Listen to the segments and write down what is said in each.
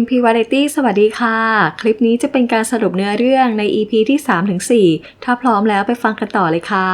MP Variety สวัสดีค่ะ คลิปนี้จะเป็นการสรุปเนื้อเรื่องใน EP ที่ 3-4 ถ้าพร้อมแล้วไปฟังกันต่อเลยค่ะ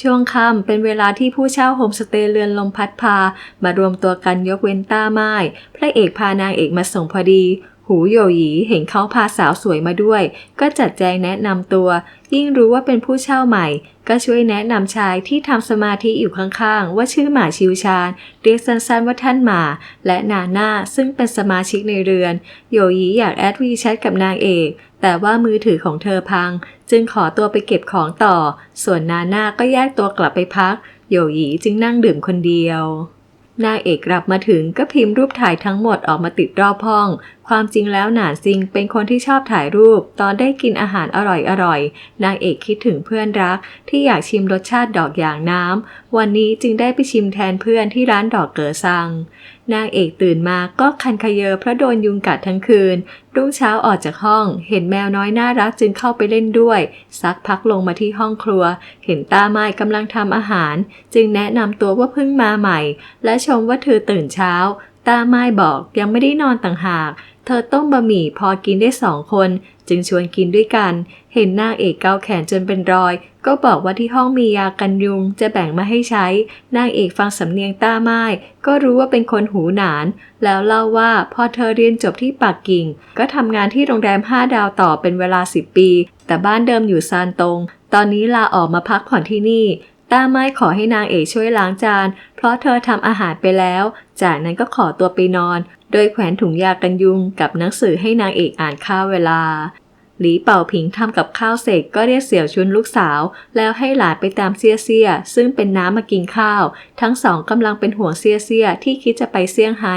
ช่วงค่ำเป็นเวลาที่ผู้เช่าโฮมสเตย์เรือนลมพัดพา มารวมตัวกันยกเว้นต้าไม้พระเอกพานางเอกมาส่งพอดี หูโยหยีเห็นเขาพาสาวสวยมาด้วย ก็จัดแจงแนะนำตัว ยิ่งรู้ว่าเป็นผู้เช่าใหม่ ก็ช่วยแนะนำชายที่ทำสมาธิอยู่ข้างๆ ว่าชื่อหมาชิวชาญเรียกสั้นๆว่าท่านหมา และนาหน่าซึ่งเป็นสมาชิกในเรือน โยหยีอยากแอดวีแชทกับนางเอก แต่ว่ามือถือของเธอพัง จึงขอตัวไปเก็บของต่อ ส่วนนาหน่าก็แยกตัวกลับไปพัก โยหยีจึงนั่งดื่มคนเดียวนางเอกกลับมาถึงก็พิมพ์รูปถ่ายทั้งหมดออกมาติดรอบห้อง ความจริงแล้วหนานซิงเป็นคนที่ชอบถ่ายรูป ตอนได้กินอาหารอร่อยๆ นางเอกคิดถึงเพื่อนรัก ที่อยากชิมรสชาติดอกอย่างน้ำ วันนี้จึงได้ไปชิมแทนเพื่อนที่ร้านดอกเก๋อซัง นางเอกตื่นมาก็คันขยเยอเพราะโดนยุงกัดทั้งคืน รุ่งเช้าออกจากห้อง เห็นแมวน้อยน่ารักจึงเข้าไปเล่นด้วย ซักพักลงมาที่ห้องครัว เห็นตาไม้กำลังทำอาหาร จึงแนะนำตัวว่าเพิ่งมาใหม่ และชมว่าเธอตื่นเช้า ตาไม้บอกยังไม่ได้นอนต่างหาก เธอต้มบะหมี่พอกินได้สองคน จึงชวนกินด้วยกัน เห็นนางเอกเกาแขนจนเป็นรอย ก็บอกว่าที่ห้องมียากันยุงจะแบ่งมาให้ใช้ นางเอกฟังสำเนียงต้าไม้ก็รู้ว่าเป็นคนหูหนาน แล้วเล่าว่าพอเธอเรียนจบที่ปักกิ่ง ก็ทำงานที่โรงแรม5ดาวต่อเป็นเวลา10ปี แต่บ้านเดิมอยู่ซานตง ตอนนี้ลาออกมาพักผ่อนที่นี่ต้าไม้ขอให้นางเอกช่วยล้างจาน เพราะเธอทำอาหารไปแล้ว จากนั้นก็ขอตัวไปนอน โดยแขวนถุงยากันยุงกับหนังสือให้นางเอกอ่านข้าวเวลา หลีเป่าผิงทำกับข้าวเสร็จก็เรียกเสี่ยวชุนลูกสาว แล้วให้หลานไปตามเซียเซียซึ่งเป็นน้ำมากินข้าว ทั้งสองกำลังเป็นห่วงเซียเซียที่คิดจะไปเซี่ยงไฮ้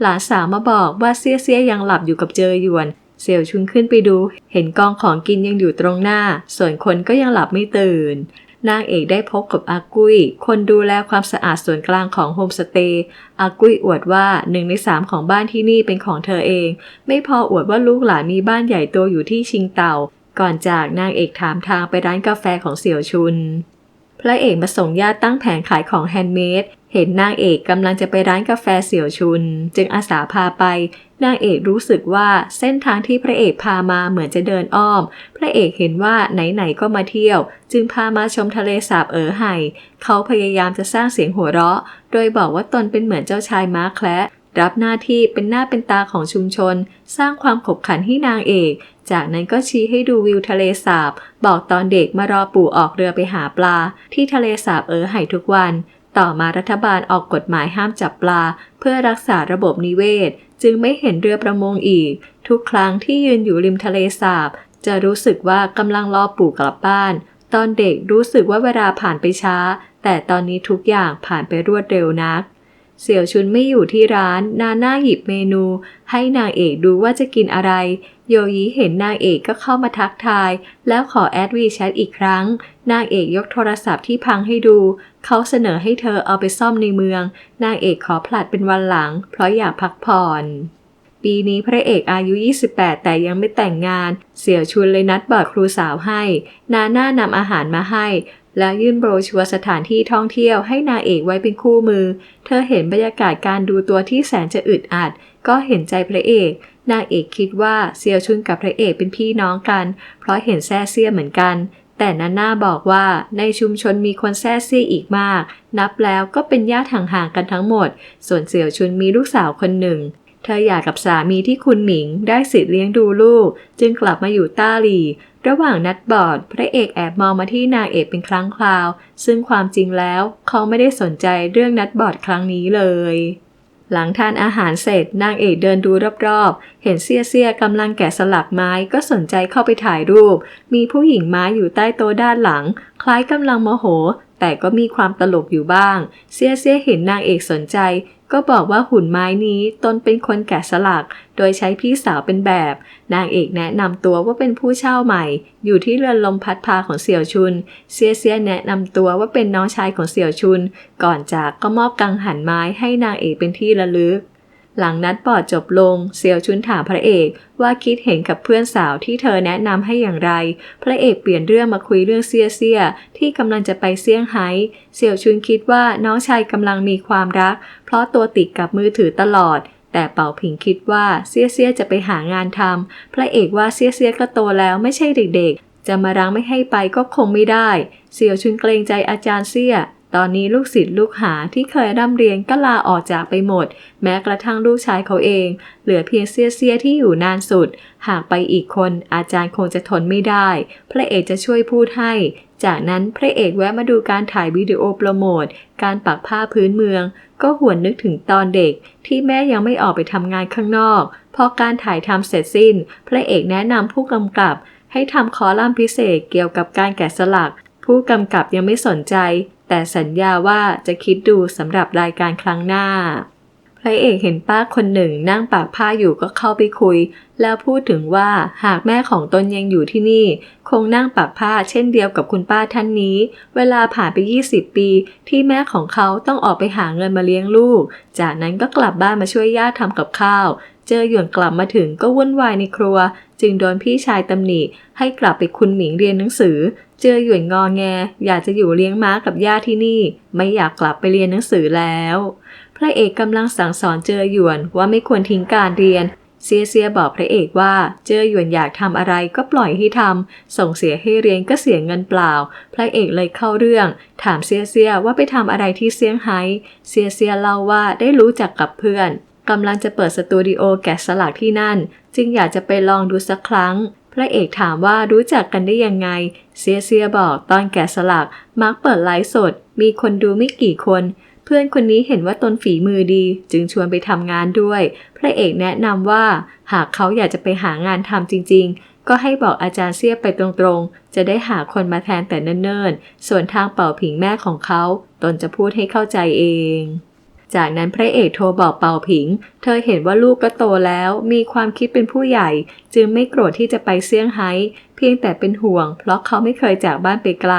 หลานสาวมาบอกว่าเซียเซียยังหลับอยู่กับเจอหยวนเสี่ยวชุนขึ้นไปดู เห็นกองของกินยังอยู่ตรงหน้า ส่วนคนก็ยังหลับไม่ตื่น นางเอกได้พบกับอากุ้ย คนดูแลความสะอาดส่วนกลางของโฮมสเตย์อากุ้ยอวดว่าหนึ่งในสามของบ้านที่นี่เป็นของเธอเอง ไม่พออวดว่าลูกหลานมีบ้านใหญ่โตอยู่ที่ชิงเต่า ก่อนจากนางเอกถามทางไปร้านกาแฟของเสี่ยวชุน พระเอกมาส่งญาติตั้งแผงขายของแฮนด์เมด เห็นนางเอกกำลังจะไปร้านกาแฟเสี่ยวชุน จึงอาสาพาไป นางเอกรู้สึกว่าเส้นทางที่พระเอกพามาเหมือนจะเดินอ้อม พระเอกเห็นว่าไหนๆก็มาเที่ยว จึงพามาชมทะเลสาบเอ๋อไห่ เขาพยายามจะสร้างเสียงหัวเราะ โดยบอกว่าตนเป็นเหมือนเจ้าชายม้าแคระรับหน้าที่เป็นหน้าเป็นตาของชุมชน สร้างความขบขันให้นางเอก จากนั้นก็ชี้ให้ดูวิวทะเลสาบ บอกตอนเด็กมารอปู่ออกเรือไปหาปลา ที่ทะเลสาบเอ๋อไห่ทุกวัน ต่อมารัฐบาลออกกฎหมายห้ามจับปลา เพื่อรักษาระบบนิเวศ จึงไม่เห็นเรือประมงอีก ทุกครั้งที่ยืนอยู่ริมทะเลสาบ จะรู้สึกว่ากำลังรอปู่กลับบ้าน ตอนเด็กรู้สึกว่าเวลาผ่านไปช้า แต่ตอนนี้ทุกอย่างผ่านไปรวดเร็วนัก เสี่ยวชุนไม่อยู่ที่ร้าน นาน่าหยิบเมนู ให้นางเอกดูว่าจะกินอะไร โยยีเห็นนางเอกก็เข้ามาทักทาย แล้วขอแอดวีแชทอีกครั้ง นางเอกยกโทรศัพท์ที่พังให้ดู เขาเสนอให้เธอเอาไปซ่อมในเมือง นางเอกขอผลัดเป็นวันหลัง เพราะอยากพักผ่อนปีนี้พระเอกอายุ 28 แต่ยังไม่แต่งงาน เสี่ยวชุนเลยนัดบอดครูสาวให้ นาน่านำอาหารมาให้ แล้วยื่นโบรชัวสถานที่ท่องเที่ยวให้นางเอกไว้เป็นคู่มือ เธอเห็นบรรยากาศการดูตัวที่แสนจะอึดอัด ก็เห็นใจพระเอก นางเอกคิดว่าเซียวชุนกับพระเอกเป็นพี่น้องกัน เพราะเห็นแซ่เซียเหมือนกัน แต่นาน่าบอกว่าในชุมชนมีคนแซ่เซียอีกมาก นับแล้วก็เป็นญาติห่างๆกันทั้งหมด ส่วนเสี่ยวชุนมีลูกสาวคนหนึ่ง เธออยากกับสามีที่คุณหมิงได้สิทธิ์เลี้ยงดูลูก จึงกลับมาอยู่ต้าหลีระหว่างนัดบอดพระเอกแอบมองมาที่นางเอกเป็นครั้งคราว ซึ่งความจริงแล้วเขาไม่ได้สนใจเรื่องนัดบอดครั้งนี้เลย หลังทานอาหารเสร็จนางเอกเดินดูรอบๆ เห็นเซียเซียกำลังแกะสลักไม้ก็สนใจเข้าไปถ่ายรูป มีผู้หญิงไม้อยู่ใต้โต๊ะด้านหลัง คล้ายกำลังโมโห แต่ก็มีความตลกอยู่บ้างเซียเซียเห็นนางเอกสนใจ ก็บอกว่าหุ่นไม้นี้ตนเป็นคนแกะสลัก โดยใช้พี่สาวเป็นแบบ นางเอกแนะนำตัวว่าเป็นผู้เช่าใหม่ อยู่ที่เรือนลมพัดพาของเสี่ยวชุน เซียเซียแนะนำตัวว่าเป็นน้องชายของเสี่ยวชุน ก่อนจากก็มอบกังหันไม้ให้นางเอกเป็นที่ระลึก หลังนัดบอดจบลง เซียวชุนถามพระเอกว่าคิดเห็นกับเพื่อนสาวที่เธอแนะนำให้อย่างไร พระเอกเปลี่ยนเรื่องมาคุยเรื่องเซียเซียที่กำลังจะไปเซี่ยงไฮ้เสี่ยวชุนคิดว่าน้องชายกำลังมีความรัก เพราะตัวติดกับมือถือตลอดแต่เป่าผิงคิดว่าเซียเซียจะไปหางานทำพระเอกว่าเซียเซียก็โตแล้วไม่ใช่เด็กๆ จะมารั้งไม่ให้ไปก็คงไม่ได้ เสี่ยวชุนเกรงใจอาจารย์เซีย ตอนนี้ลูกศิษย์ลูกหาที่เคยร่ำเรียนก็ลาออกจากไปหมด แม้กระทั่งลูกชายเขาเอง เหลือเพียงเซียเซียที่อยู่นานสุด หากไปอีกคนอาจารย์คงจะทนไม่ได้ พระเอกจะช่วยพูดให้ จากนั้นพระเอกแวะมาดูการถ่ายวิดีโอโปรโมท การปักผ้าพื้นเมือง ก็หวนนึกถึงตอนเด็ก ที่แม่ยังไม่ออกไปทำงานข้างนอก พอการถ่ายทำเสร็จสิ้น พระเอกแนะนำผู้กำกับ ให้ทำคอลัมน์พิเศษเกี่ยวกับการแกะสลัก ผู้กำกับยังไม่สนใจ แต่สัญญาว่าจะคิดดูสำหรับรายการครั้งหน้า พระเอกเห็นป้าคนหนึ่งนั่งปากผ้าอยู่ก็เข้าไปคุย แล้วพูดถึงว่าหากแม่ของตนยังอยู่ที่นี่ คงนั่งปากผ้าเช่นเดียวกับคุณป้าท่านนี้ เวลาผ่านไป 20 ปี ที่แม่ของเขาต้องออกไปหาเงินมาเลี้ยงลูก จากนั้นก็กลับบ้านมาช่วยย่าทำกับข้าว เจอหยวนกลับมาถึงก็วุ่นวายในครัว จึงโดนพี่ชายตำหนิให้กลับไปคุณหมิงเรียนหนังสือ เจอหยวนงอแง อยากจะอยู่เลี้ยงม้ากับย่าที่นี่ ไม่อยากกลับไปเรียนหนังสือแล้ว พระเอกกำลังสั่งสอนเจอหยวนว่าไม่ควรทิ้งการเรียนเซียเซียบอกพระเอกว่าเจอหยวนอยากทำอะไรก็ปล่อยให้ทำส่งเสียให้เรียนก็เสียเงินเปล่า พระเอกเลยเข้าเรื่อง ถามเซียเซียว่าไปทำอะไรที่เซี่ยงไฮ้เซียเซียเล่าว่าได้รู้จักกับเพื่อน กำลังจะเปิดสตูดิโอแกะสลักที่นั่น จึงอยากจะไปลองดูสักครั้ง พระเอกถามว่ารู้จักกันได้ยังไง เซียเซียบอกตอนแกะสลักมักเปิดไลฟ์สด มีคนดูไม่กี่คน เพื่อนคนนี้เห็นว่าตนฝีมือดี จึงชวนไปทำงานด้วย พระเอกแนะนำว่า หากเขาอยากจะไปหางานทำจริง ๆ ก็ให้บอกอาจารย์เซียไปตรงๆ จะได้หาคนมาแทนแต่เนิ่นๆ ส่วนทางเป่าผิงแม่ของเขา ตนจะพูดให้เข้าใจเอง จากนั้นพระเอกโทรบอกเป่าผิง เธอเห็นว่าลูกก็โตแล้ว มีความคิดเป็นผู้ใหญ่ จึงไม่โกรธที่จะไปเซี่ยงไฮ้ เพียงแต่เป็นห่วง เพราะเขาไม่เคยจากบ้านไปไกล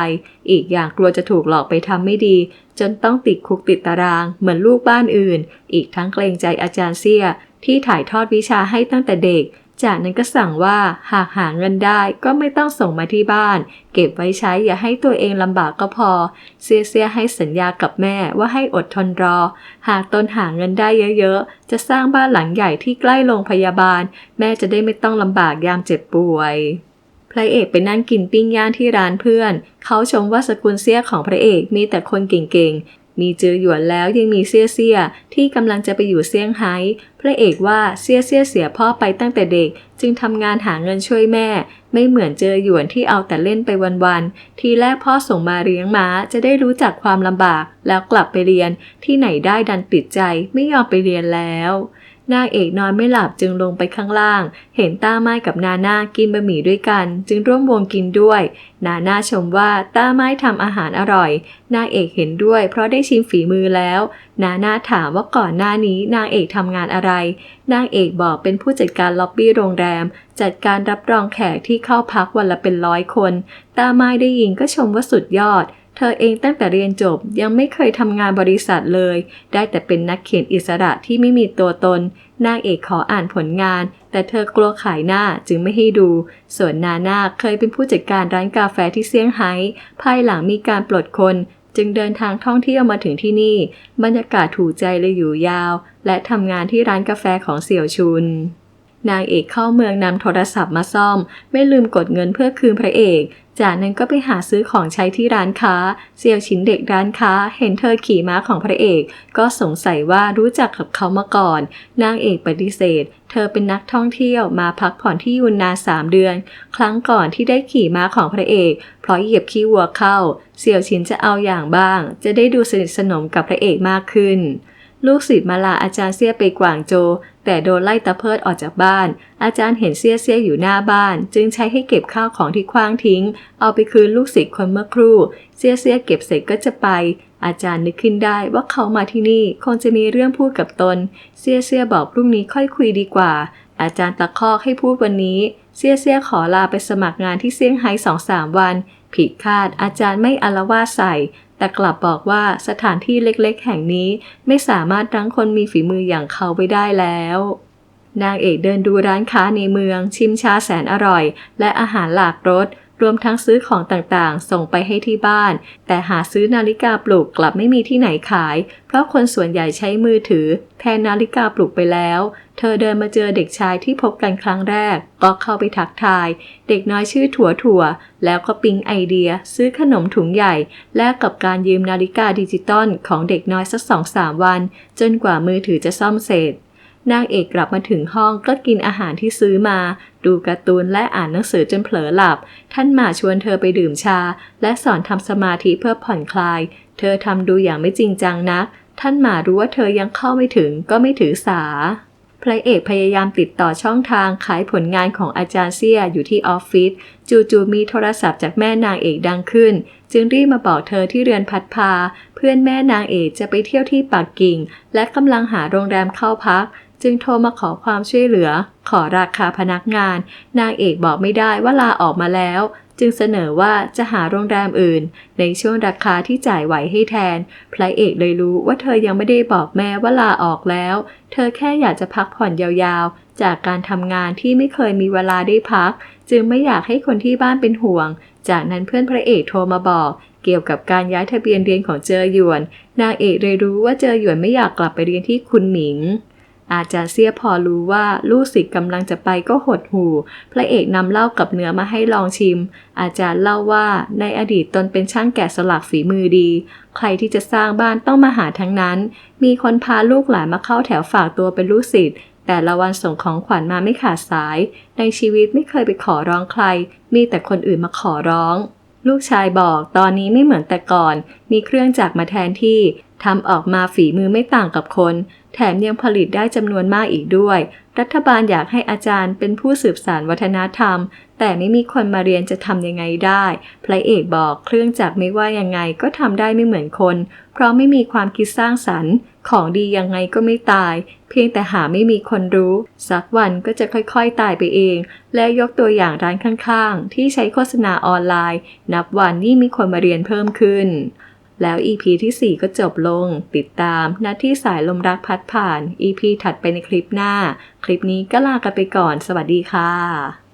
อีกอย่างกลัวจะถูกหลอกไปทำไม่ดี จนต้องติดคุกติดตาราง เหมือนลูกบ้านอื่น อีกทั้งเกรงใจอาจารย์เซี่ยที่ถ่ายทอดวิชาให้ตั้งแต่เด็ก จากนั้นก็สั่งว่าหากหาเงินได้ก็ไม่ต้องส่งมาที่บ้าน เก็บไว้ใช้อย่าให้ตัวเองลำบากก็พอเซียเซียให้สัญญากับแม่ว่าให้อดทนรอ หากตนหาเงินได้เยอะๆ จะสร้างบ้านหลังใหญ่ที่ใกล้โรงพยาบาล แม่จะได้ไม่ต้องลำบากยามเจ็บป่วยพระเอกไปนั่งกินปิ้งย่างที่ร้านเพื่อน เขาชมว่าสกุลเสี้ยของพระเอกมีแต่คนเก่งๆ มีจือหยวนแล้วยังมีเซี่ยเซี่ยที่กำลังจะไปอยู่เซี่ยงไฮ้พระเอกว่าเซี่ยเซี่ยเสียพ่อไปตั้งแต่เด็ก จึงทำงานหาเงินช่วยแม่ ไม่เหมือนเจอหยวนที่เอาแต่เล่นไปวันๆทีแรกพ่อส่งมาเลี้ยงม้าจะได้รู้จักความลำบากแล้วกลับไปเรียนที่ไหนได้ดันติดใจไม่ยอมไปเรียนแล้ว นางเอกนอนไม่หลับจึงลงไปข้างล่าง เห็นต้าไม้กับนาน่ากินบะหมี่ด้วยกัน จึงร่วมวงกินด้วย นาน่าชมว่าต้าไม้ทำอาหารอร่อย นางเอกเห็นด้วยเพราะได้ชิมฝีมือแล้ว นาน่าถามว่าก่อนหน้านี้นางเอกทำงานอะไร นางเอกบอกเป็นผู้จัดการล็อบบี้โรงแรม จัดการรับรองแขกที่เข้าพักวันละเป็นร้อยคน ต้าไม้ได้ยินก็ชมว่าสุดยอด เธอเองตั้งแต่เรียนจบยังไม่เคยทำงานบริษัทเลย ได้แต่เป็นนักเขียนอิสระที่ไม่มีตัวตน นางเอกขออ่านผลงาน แต่เธอกลัวขายหน้าจึงไม่ให้ดู ส่วนนานาเคยเป็นผู้จัดการร้านกาแฟที่เซี่ยงไฮ้ ภายหลังมีการปลดคนจึงเดินทางท่องเที่ยวมาถึงที่นี่ บรรยากาศถูกใจเลยอยู่ยาว และทำงานที่ร้านกาแฟของเสี่ยวชุน นางเอกเข้าเมืองนำโทรศัพท์มาซ่อม ไม่ลืมกดเงินเพื่อคืนพระเอก จากนั้นก็ไปหาซื้อของใช้ที่ร้านค้า เซียวชินเด็กร้านค้า เห็นเธอขี่ม้าของพระเอก ก็สงสัยว่ารู้จักกับเขามาก่อน นางเอกปฏิเสธ เธอเป็นนักท่องเที่ยวมาพักผ่อนที่ยุนนานสามเดือน ครั้งก่อนที่ได้ขี่ม้าของพระเอก เพราะเหยียบขี้วัวเข้า เซียวชินจะเอาอย่างบ้าง จะได้ดูสนิทสนมกับพระเอกมากขึ้น ลูกศิษย์มาลาอาจารย์เซียไปกวางโจ แต่โดนไล่ตะเพิดออกจากบ้าน อาจารย์เห็นเซียเซียอยู่หน้าบ้าน จึงใช้ให้เก็บข้าวของที่คว้างทิ้ง เอาไปคืนลูกศิษย์คนเมื่อครู่เซียเซียเก็บเสร็จก็จะไป อาจารย์นึกขึ้นได้ว่าเขามาที่นี่คงจะมีเรื่องพูดกับตนเซียเซียบอกพรุ่งนี้ค่อยคุยดีกว่า อาจารย์ตะคอกให้พูดวันนี้เซียเซียขอลาไปสมัครงานที่เซี่ยงไฮ้สองสามวัน ผิดคาดอาจารย์ไม่อารวาสใส่ แต่กลับบอกว่าสถานที่เล็กๆ แห่งนี้ไม่สามารถรั้งคนมีฝีมืออย่างเขาไว้ได้แล้ว นางเอกเดินดูร้านค้าในเมือง ชิมชาแสนอร่อย และอาหารหลากรสรวมทั้งซื้อของต่างๆ ส่งไปให้ที่บ้าน แต่หาซื้อนาฬิกาปลุกกลับไม่มีที่ไหนขาย เพราะคนส่วนใหญ่ใช้มือถือ แทนนาฬิกาปลุกไปแล้ว เธอเดินมาเจอเด็กชายที่พบกันครั้งแรก ก็เข้าไปทักทาย เด็กน้อยชื่อถั่วถั่ว แล้วก็ปิ๊งไอเดีย ซื้อขนมถุงใหญ่ แลกกับการยืมนาฬิกาดิจิตอลของเด็กน้อยสักสองสามวัน จนกว่ามือถือจะซ่อมเสร็จนางเอกกลับมาถึงห้องก็กินอาหารที่ซื้อมา ดูการ์ตูนและอ่านหนังสือจนเผลอหลับ ท่านหมาชวนเธอไปดื่มชา และสอนทำสมาธิเพื่อผ่อนคลาย เธอทำดูอย่างไม่จริงจังนัก ท่านหมารู้ว่าเธอยังเข้าไม่ถึงก็ไม่ถือสา พระเอกพยายามติดต่อช่องทางขายผลงานของอาจารย์เซียอยู่ที่ออฟฟิศจู่ๆมีโทรศัพท์จากแม่นางเอกดังขึ้น จึงรีบมาบอกเธอที่เรือนพัดพา เพื่อนแม่นางเอกจะไปเที่ยวที่ปักกิ่ง และกำลังหาโรงแรมเข้าพัก จึงโทรมาขอความช่วยเหลือ ขอราคาพนักงาน นางเอกบอกไม่ได้ว่าลาออกมาแล้ว จึงเสนอว่าจะหาโรงแรมอื่น ในช่วงราคาที่จ่ายไหวให้แทน พระเอกเลยรู้ว่าเธอยังไม่ได้บอกแม่ว่าลาออกแล้ว เธอแค่อยากจะพักผ่อนยาวๆ จากการทำงานที่ไม่เคยมีเวลาได้พัก จึงไม่อยากให้คนที่บ้านเป็นห่วง จากนั้นเพื่อนพระเอกโทรมาบอกเกี่ยวกับการย้ายทะเบียนเรียนของเจอหยวน นางเอกเลยรู้ว่าเจอหยวนไม่อยากกลับไปเรียนที่คุณหมิง อาจารย์เสียพอรู้ว่าลูกศิษย์กำลังจะไปก็หดหู่พระเอกนำเหล้ากับเนื้อมาให้ลองชิม อาจารย์เล่าว่าในอดีตตนเป็นช่างแกะสลักฝีมือดี ใครที่จะสร้างบ้านต้องมาหาทั้งนั้น มีคนพาลูกหลานมาเข้าแถวฝากตัวเป็นลูกศิษย์แต่ละวันส่งของขวัญมาไม่ขาดสาย ในชีวิตไม่เคยไปขอร้องใคร มีแต่คนอื่นมาขอร้อง ลูกชายบอกตอนนี้ไม่เหมือนแต่ก่อน มีเครื่องจักรมาแทนที่ ทำออกมาฝีมือไม่ต่างกับคน แถมยังผลิตได้จำนวนมากอีกด้วย รัฐบาลอยากให้อาจารย์เป็นผู้สืบสานวัฒนธรรม แต่ไม่มีคนมาเรียนจะทำยังไงได้ พระเอกบอกเครื่องจักรไม่ว่ายังไงก็ทำได้ไม่เหมือนคน เพราะไม่มีความคิดสร้างสรรค์ ของดียังไงก็ไม่ตาย เพียงแต่หาไม่มีคนรู้ สักวันก็จะค่อยๆตายไปเอง และยกตัวอย่างร้านข้างๆ ที่ใช้โฆษณาออนไลน์ นับวันนี่มีคนมาเรียนเพิ่มขึ้น แล้ว EP ที่ 4 ก็จบลง ติดตามนาที่สายลมรักพัดผ่าน EP ถัดไปในคลิปหน้า คลิปนี้ก็ลากันไปก่อน สวัสดีค่ะ